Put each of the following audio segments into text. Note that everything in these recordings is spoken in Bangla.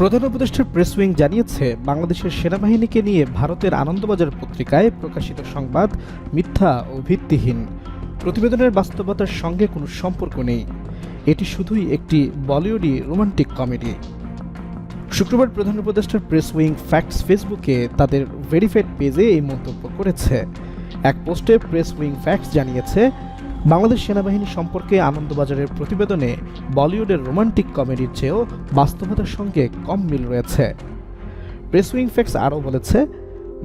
প্রধান উপদেষ্টার প্রেস উইং জানিয়েছে, বাংলাদেশের সেনাবাহিনীকে নিয়ে ভারতের আনন্দবাজার পত্রিকায় প্রকাশিত সংবাদ মিথ্যা ও ভিত্তিহীন। প্রতিবেদনের বাস্তবতার সঙ্গে কোনো সম্পর্ক নেই। এটি শুধুই একটি বলিউডি রোমান্টিক কমেডি। শুক্রবার প্রধান উপদেষ্টার প্রেস উইং ফ্যাক্টস ফেসবুকে তাদের ভেরিফাইড পেজে এই মন্তব্য করেছে। এক পোস্টে প্রেস উইং ফ্যাক্টস জানিয়েছে বাংলাদেশ সেনাবাহিনী সম্পর্কে আনন্দবাজারের প্রতিবেদনে বলিউডের রোমান্টিক কমেডির চেয়েও বাস্তবতার সঙ্গে কম মিল রয়েছে। প্রেস উইং ফ্যাক্টস আরও বলেছে,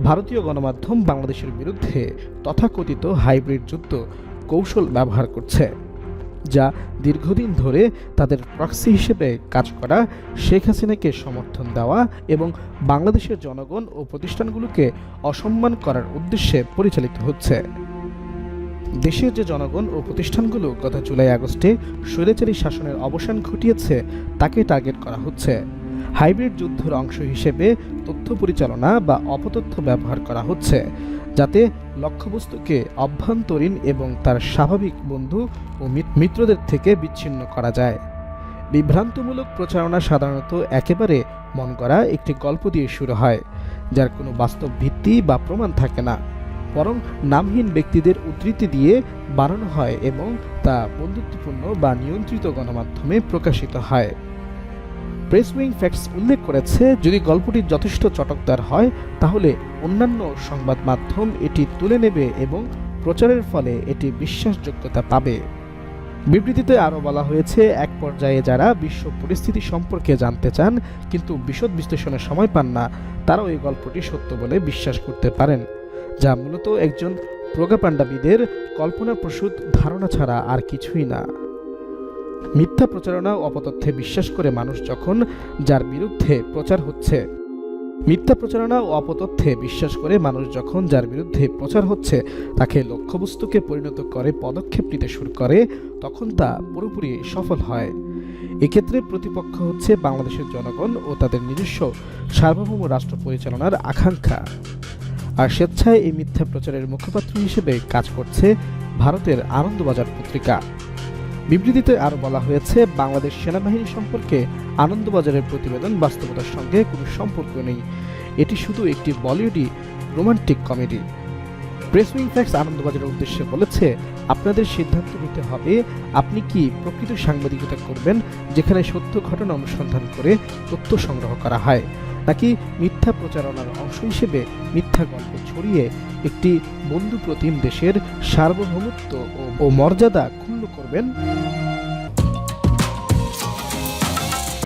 ভারতীয় গণমাধ্যম বাংলাদেশের বিরুদ্ধে তথাকথিত হাইব্রিড যুদ্ধ কৌশল ব্যবহার করছে, যা দীর্ঘদিন ধরে তাদের প্রক্সি হিসেবে কাজ করা শেখ হাসিনাকে সমর্থন দেওয়া এবং বাংলাদেশের জনগণ ও প্রতিষ্ঠানগুলোকে অসম্মান করার উদ্দেশ্যে পরিচালিত হচ্ছে। দেশের যে জনগণ ও প্রতিষ্ঠানগুলো গত জুলাই আগস্টে স্বৈরাচারী শাসনের অবসান ঘটিয়েছে, তাকে টার্গেট করা হচ্ছে। হাইব্রিড যুদ্ধের অংশ হিসেবে তথ্য পরিচালনা বা অপতথ্য ব্যবহার করা হচ্ছে, যাতে লক্ষ্যবস্তুকে অভ্যন্তরীণ এবং তার স্বাভাবিক বন্ধু ও মিত্রদের থেকে বিচ্ছিন্ন করা যায়। বিভ্রান্তমূলক প্রচারণা সাধারণত একেবারে মন করা একটি গল্প দিয়ে শুরু হয়, যার কোনো বাস্তব ভিত্তি বা প্রমাণ থাকে না। বরং নামহীন ব্যক্তিদের উদ্ধৃতি দিয়ে বানানো হয় এবং তা বন্ধুত্বপূর্ণ বা নিয়ন্ত্রিত গণমাধ্যমে প্রকাশিত হয়। প্রেস উইং ফ্যাক্টস উল্লেখ করেছে, যদি গল্পটি যথেষ্ট চটকদার হয়, তাহলে অন্যান্য সংবাদ মাধ্যম এটি তুলে নেবে এবং প্রচারের ফলে এটি বিশ্বাসযোগ্যতা পাবে। বিবৃতিতে আরও বলা হয়েছে, এক পর্যায়ে যারা বিশ্ব পরিস্থিতি সম্পর্কে জানতে চান, কিন্তু বিশদ বিশ্লেষণের সময় পান না, তারাও এই গল্পটি সত্য বলে বিশ্বাস করতে পারেন। যা মূলত একজন প্রোগাপাণ্ডাবিদের কল্পনাপ্রসূত ধারণা ছাড়া আর কিছুই না। মিথ্যা প্রচারণা ও অপতথ্যে বিশ্বাস করে মানুষ যখন যার বিরুদ্ধে প্রচার হচ্ছে, মিথ্যা প্রচারণা ও অপতথ্যে বিশ্বাস করে মানুষ যখন যার বিরুদ্ধে প্রচার হচ্ছে, তাকে লক্ষ্যবস্তুকে পরিণত করে পদক্ষেপ নিতে শুরু করে, তখন তা পুরোপুরি সফল হয়। এক্ষেত্রে প্রতিপক্ষ হচ্ছে বাংলাদেশের জনগণ ও তাদের নিজস্ব সার্বভৌম রাষ্ট্র পরিচালনার আকাঙ্ক্ষা। আর স্বেচ্ছায় এই মিথ্যা প্রচারের মুখপাত্র হিসেবে কাজ করছে ভারতের আনন্দবাজার পত্রিকা। বিবৃতিতে আরও বলা হয়েছে, বাংলাদেশ সেনাবাহিনী সম্পর্কে আনন্দবাজারের প্রতিবেদন বাস্তবতার সঙ্গে কোনো সম্পর্ক নেই। এটি শুধু একটি বলিউডি romantic comedy. Press wing fax আনন্দবাজারের উদ্দেশ্যে বলেছে, আপনাদের সিদ্ধান্ত নিতে হবে, আপনি কি প্রকৃত সাংবাদিকতা করবেন, যেখানে সত্য ঘটনা অনুসন্ধান করে তথ্য সংগ্রহ করা হয়। নাকি মিথ্যা প্রচারণার অংশ হিসেবে মিথ্যা গল্প ছড়িয়ে একটি বন্ধু প্রতিম দেশের সার্বভৌমত্ব ও- মর্যাদা ক্ষুণ্ণ করবেন?